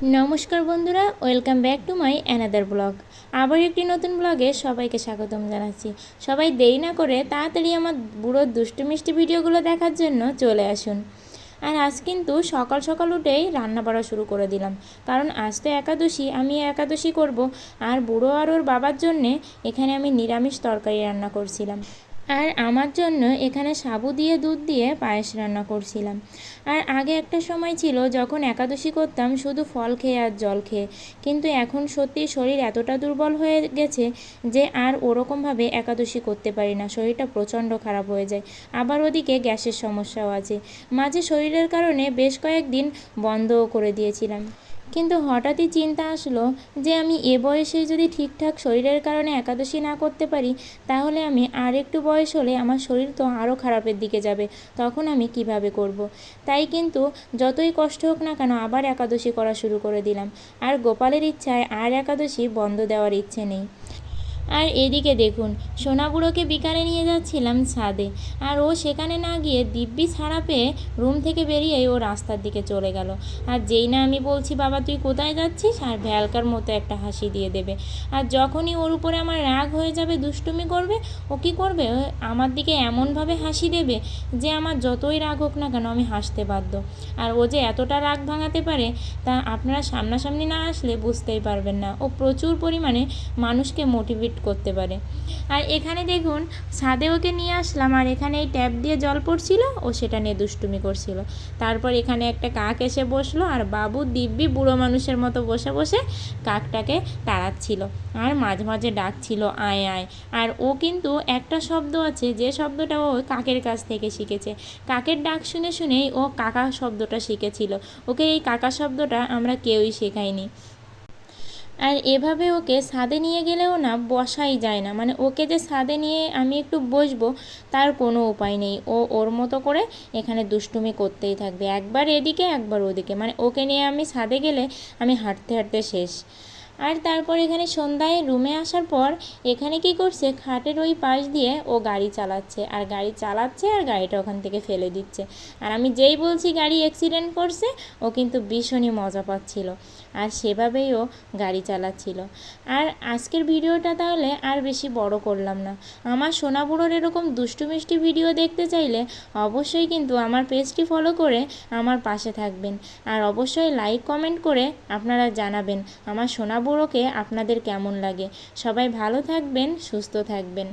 নমস্কার বন্ধুরা, welcome back to my another blog. আবার একটি নতুন ব্লগে সবাইকে স্বাগতম জানাচ্ছি। সবাই দেরি না করে তাড়াতাড়ি আমার বুড়োর দুষ্টু মিষ্টি ভিডিওগুলো দেখার জন্য চলে আসুন। আর আজ কিন্তু সকাল সকাল উঠেই রান্না বাড়া শুরু করে দিলাম। কারণ আজ তো একাদশী, আমি একাদশী করব। আর বুড়ো আর ওর বাবার জন্যে এখানে আমি নিরামিষ তরকারি রান্না করছিলাম। আর আমার জন্য এখানে সাবু দিয়ে দুধ দিয়ে পায়েস রান্না করছিলাম। আর আগে একটা সময় ছিল যখন একাদশী করতাম শুধু ফল খেয়ে আর জল খেয়ে। কিন্তু এখন সত্যি শরীর এতটা দুর্বল হয়ে গেছে যে আর ওরকমভাবে একাদশী করতে পারি না। শরীরটা প্রচণ্ড খারাপ হয়ে যায়। আবার ওদিকে গ্যাসের সমস্যাও আছে। মাঝে শরীরের কারণে বেশ কয়েকদিন বন্ধও করে দিয়েছিলাম। কিন্তু হঠাৎই চিন্তা আসলো যে আমি এ বয়সে যদি ঠিকঠাক শরীরের কারণে একাদশী না করতে পারি, তাহলে আমি আর একটু বয়স হলে আমার শরীর তো আরও খারাপের দিকে যাবে, তখন আমি কীভাবে করব। তাই কিন্তু যতই কষ্ট হোক না কেন আবার একাদশী করা শুরু করে দিলাম আর গোপালের ইচ্ছায় আর একাদশী বন্ধ দেওয়ার ইচ্ছে নেই আর এদিকে দেখুন, সোনাবুড়োকে বিকালে নিয়ে যাচ্ছিলাম ছাদে। আর ও সেখানে না গিয়ে দিব্যি ছাড়া পেয়ে রুম থেকে বেরিয়ে ও রাস্তার দিকে চলে গেল। আর যেই না আমি বলছি, বাবা, তুই কোথায় যাচ্ছিস? আর ভ্যালকার মতো একটা হাসি দিয়ে দেবে। আর যখনই ওর উপরে আমার রাগ হয়ে যাবে, দুষ্টুমি করবে, ও কী করবে? আমার দিকে এমনভাবে হাসি দেবে যে আমার যতই রাগ হোক না কেন আমি হাসতে বাধ্য। আর ও যে এতটা রাগ ভাঙাতে পারে, তা আপনারা সামনাসামনি না আসলে বুঝতেই পারবেন না। ও প্রচুর পরিমাণে মানুষকে মোটিভেট করতে পারে। আর এখানে দেখুন, ছাদে ওকে নিয়ে আসলাম আর এখানে এই ট্যাপ দিয়ে জল পড়ছিল ও সেটা নিয়ে দুষ্টুমি করছিল। তারপর এখানে একটা কাক এসে বসল আর বাবু দিব্যি বুড়ো মানুষের মতো বসে বসে কাকটাকে তাড়াচ্ছিল আর মাঝে মাঝে ডাকছিল, আয় আয়। আর ও কিন্তু একটা শব্দ আছে, যে শব্দটা ও কাকের কাছ থেকে শিখেছে। কাকের ডাক শুনে শুনেই ও কাকা শব্দটা শিখেছিল। ওকে এই কাকা শব্দটা আমরা কেউই শেখাইনি। আর এভাবে ওকে ছাদে নিয়ে গেলেও না, বসাই যায় না। মানে ওকে যে ছাদে নিয়ে আমি একটু বসবো, তার কোনো উপায় নেই। ও ওর মতো করে এখানে দুষ্টুমি করতেই থাকবে। একবার এদিকে, একবার ওদিকে। মানে ওকে নিয়ে আমি ছাদে গেলে আমি হাঁটতে হাঁটতে শেষ। আর তারপর এখানে সন্ধ্যায় রুমে আসার পর এখানে কি করছে? খাটের ওই পাশ দিয়ে ও গাড়ি চালাচ্ছে। আর গাড়ি চালাচ্ছে আর গাড়িটা ওখান থেকে ফেলে দিচ্ছে। আর আমি যেই বলছি গাড়ি অ্যাক্সিডেন্ট করছে, ও কিন্তু ভীষণই মজা পাচ্ছিল। আর সেভাবেই ও গাড়ি চালাচ্ছিল। আর আজকের ভিডিওটা তাহলে আর বেশি বড় করলাম না। আমার সোনাবুড়োর এরকম দুষ্টু মিষ্টি ভিডিও দেখতে চাইলে অবশ্যই কিন্তু আমার পেজটি ফলো করে আমার পাশে থাকবেন। আর অবশ্যই লাইক কমেন্ট করে আপনারা জানাবেন আমার সোনাবুড়োকে আপনাদের কেমন লাগে? সবাই ভালো থাকবেন সুস্থ থাকবেন।